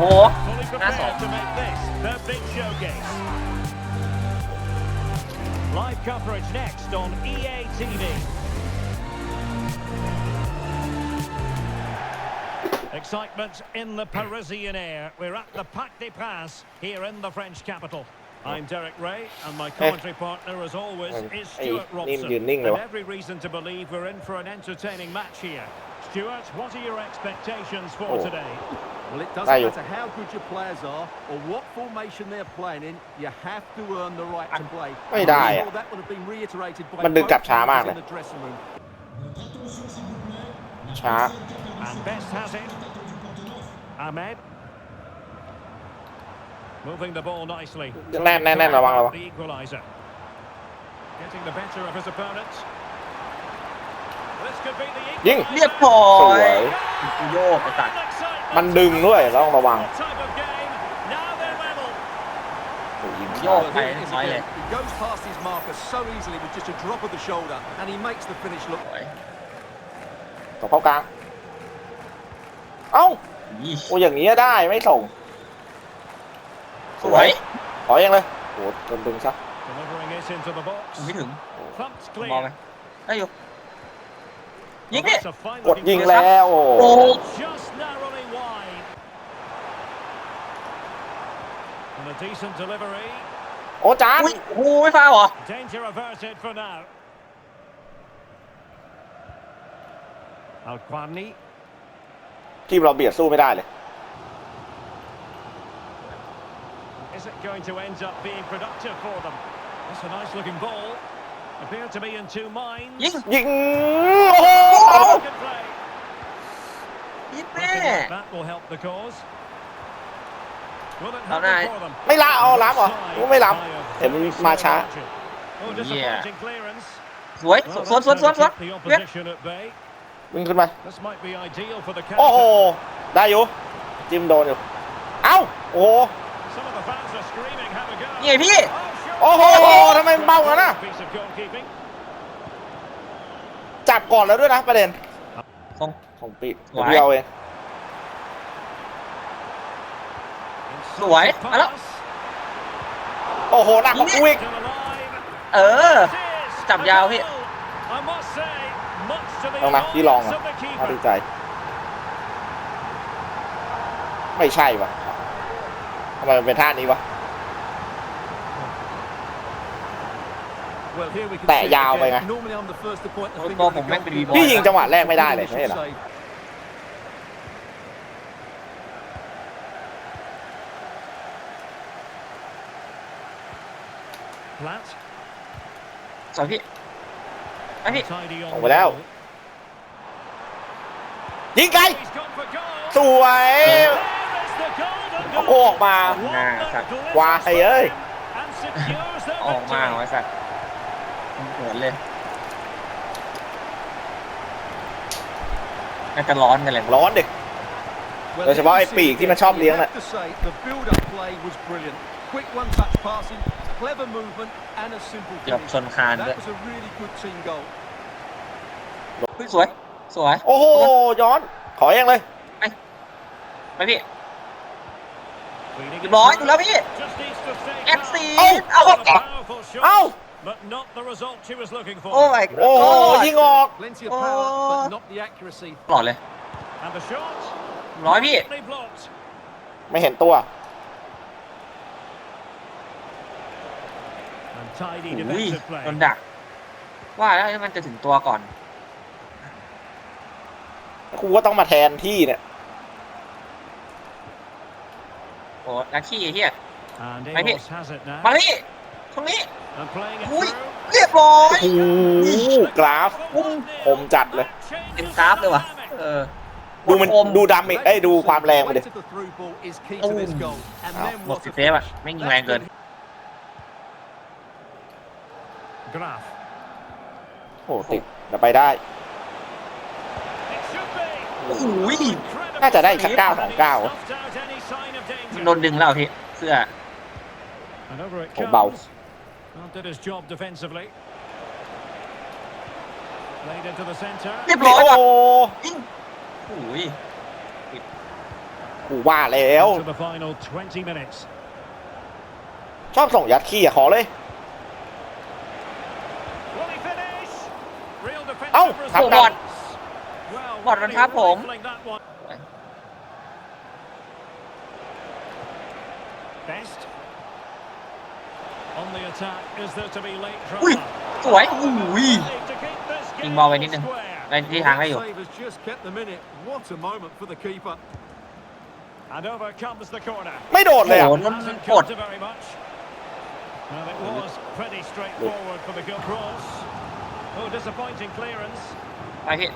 โหห้าสอง Live coverage next on EA TV. Excitement in the Parisian air. We're at the Parc des Princes here in the French capital. I'm Derek Ray, and my eh. commentary partner, as always, eh, is eh, Stuart Robson. And every reason to believe we're in for an entertaining match here. Stuart, what are your expectations for oh. today? Well, it doesn't matter how good your players are or what formation they're playing in, you have to earn the right to play. ไม่ได้อะมันดึงกลับช้ามากเลยช้า And Best has it. Ahmed. Moving the ball nicely. แน่นแน่นแน่นระวังระวัง The equaliser. Getting the better of his opponent. This could be the ยิง equaliser. เรียบร้อยโยกไอ้สัตว์มันดึงด้วยต้องระวังตบเข้ากลาง เอ้าโอ้ยอย่างนี้ได้ไม่ส่ง สวย ขอยังเลยโอ้ตึงตึงซะไม่ถึงมองไงไอ้ยุกยิงเลยกดยิงแล้วโอ้ And a decent delivery. โอ้จานโอ้ไม่ฟาวเหรอ Danger averted for now. Al Kwani. ทีมเราเบียดสู้ไม่ได้เลย Is it going to end up being productive for them? That's a nice looking ball. Appear to be in two minds. ยิงยิงโอ้โห Good play. ยิงแม่ That will help the cause. เอาไงไม่ลาเอาล้ำเหรอไม่ล้ำแต่มันมาช้าเนี่ยสวยสวนสวนสวนสวนเวียวิ่งขึ้นมาโอ้โหได้อยู่จิ้มโดนอยู่เอ้าโอ้ยี่พี่โอ้โหทำไมเบาขนาดนะจับก่อนแล้วด้วยนะประเด็นของของปีของเราเองสวยมาแล้วโอ้โหหนักของกูอีกเออ จับยาวพี่ลองนะ พี่ลองนะเอาดีใจ ไม่ใช่ปะทำไมมันเป็นท่านี้วะ แต่ยาวไปไงพี่ยิงจังหวะแรกไม่ได้เลยใช่หรอสองพี่ไอพี่ออกมาแล้ว ยิงไกล สวยโอ้โหออกมาน่าสัตว์วายเอ้ยออกมาไอ้สัตว์เหมือนเลย น่าจะร้อนกันแหละ ร้อนเด็กโดยเฉพาะไอ้ปีกที่มันชอบเลี้ยงแหละ clever movement and a simple หลบช finish. นคานด้วย That was a really good team goal. เฮ้สวยสวยโอ้โหย้อนขอยังเลยไปไปพี่เรีย้อยถูกแล้วพี่แอดซีเอาออกเอาโอ้ยโอ้ยิงออก p l e อดเลยร้อยพี่ไม่เห็นตัวอุ้ยโดนดักว่าแล้วมันจะถึงตัวก่อนรูก็ต้องมาแทนที่เนี่ยโอ้ลักขี้เหี้ยไปพี่มาลี่ ตรงนี้อุ้ยเรียบร้อยโอ้กราฟปุ้มผมจัดเลยเป็นกราฟเลยว่ะเออดูมันดูดำอีกเอ้ดูความแรงมันดิโอ้หมดสิเซฟอ่ะไม่มีแรงเกินโอ้ติดจะไปได้น่าจะได้สักเก้าสองเก้านนดึงแล้วพี่เสื้อเบาเรียบร้อยว่ะโอ้ยกูว่าแล้วชอบส่งยัดขี้อะขอเลยพักบอลบอลนะครับผมอุ้ยสวยอุ้ยยิงบอลไปนิดนึงในที่ทางได้อยู่ไม่โดดเลยโอ้โหันกด Oh, disappointing clearance. Ai hit.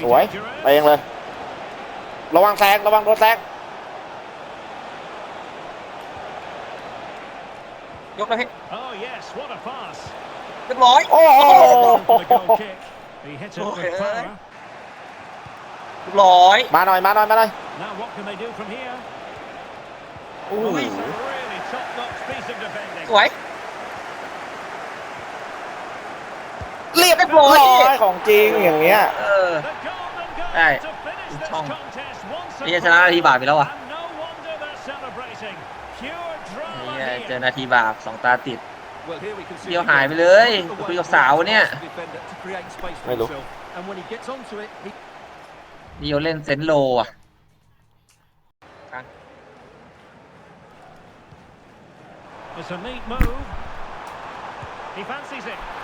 Sủa ấy, đen lên Lo băng sang, lo băng đốt sang Dốt nó hit Oh yes, what a pass Đứt lối Oh Đứt lối Má rồi, má rồi, má rồi Now what can they do from here? Ui Sủa ấy ร้อยของจริงอย่างเงี้ยเอได้ช่องนี่ชนะนาทีบาปไปแล้วอ่ะนี่เจอนาทีบาปสองตาติดเดี่ยวหายไปเลยคุยกับสาวเนี่ย ไม่รู้เดียวเล่นเซนโลอ่ะเ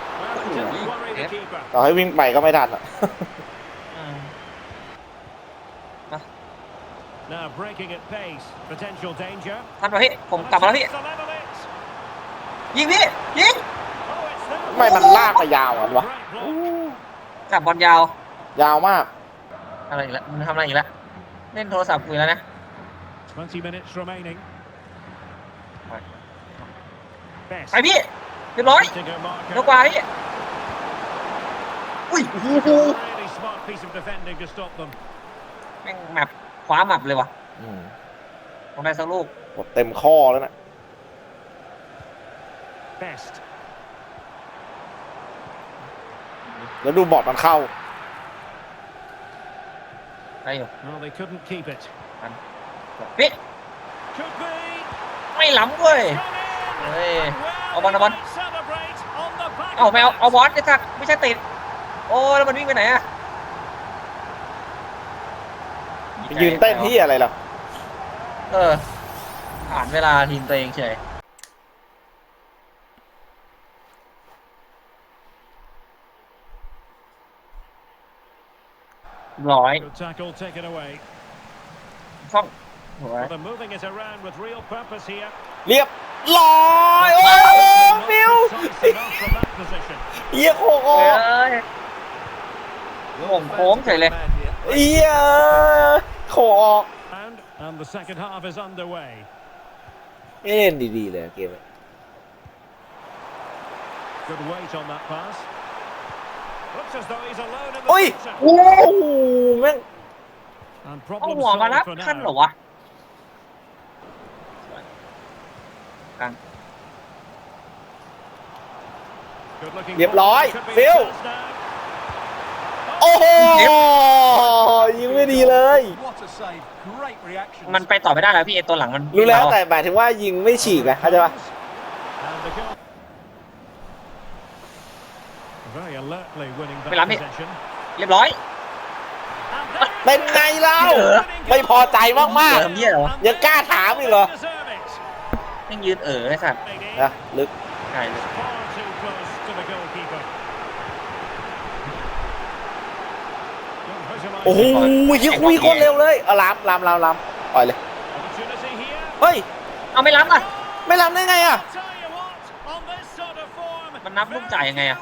ต่อให้วิ่งไปก็ไม่ทันอะทันป่ะพี่ผมกลับมาแล้วพี่ยิงพี่ ยิงไม่มันลากไปยาวอ่ะวะกลับบอลยาว ยาวมากอะไรอีกแล้วมันทำอะไรอีกแล้วเล่นโทรศัพท์คุยแล้วนะไปพี่เรียบร้อยเนกไว้อุ้ยฮูู้หแม่งแมปคว้าหมับเลยวะอืมงได้สักลูกหมดเต็มข้อแล้วนะแล้วดูบอดมันเข้าได้อยู่มันปิดไม่ล้ำเวยเฮ้ยเอาบอลเอาบอลเอาไม่เอาเอาบอลจะสักไม่ใช่ติดโอ้แล้วมันวิ่งไปไหนอะยืนเต้นที่อะไรล่ะเอออ่านเวลาทีมตัวเองเฉยร้อยช่องเรียบลอยโอ้ฟิว เยี่ยโคออผมโค้งใส่เลยเยี่ยโคออกเล่นดีๆเลยเกมโอ้ยโอ้แม่งเอาหัวมาลับขั้นเหรอวะั้งเรียบร้อย ฟิลโอ้โหยิงไม่ดีเลย มันไปต่อไม่ได้แล้วพี่เอตัวหลังมันรู้แล้ว แต่หมายถึงว่า ยิงไม่ฉีกอะเข้าใจปะไปรับพี่เรียบร้อย เป็นไงเราไม่พอใจมากๆ ยังกล้าถามอีกเหรอม่งยืนเอ๋อไอ้สัตว์นะลึกใช่เลยโอ้โหยิงคุยคนเร็วเลยเอาลาำลาำลาำลาำปล่อยเลยเฮ้ย เอาไม่ล้ำอ่ะไม่ล้ำได้ไงอ่ะมันนับลูกจ่ายยังไงอ่ะ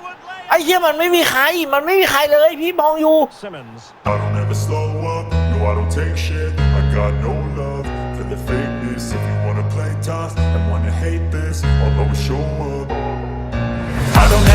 ไอ้เหี้ยมันไม่มีใครมันไม่มีใครเลยพี่มองอยู่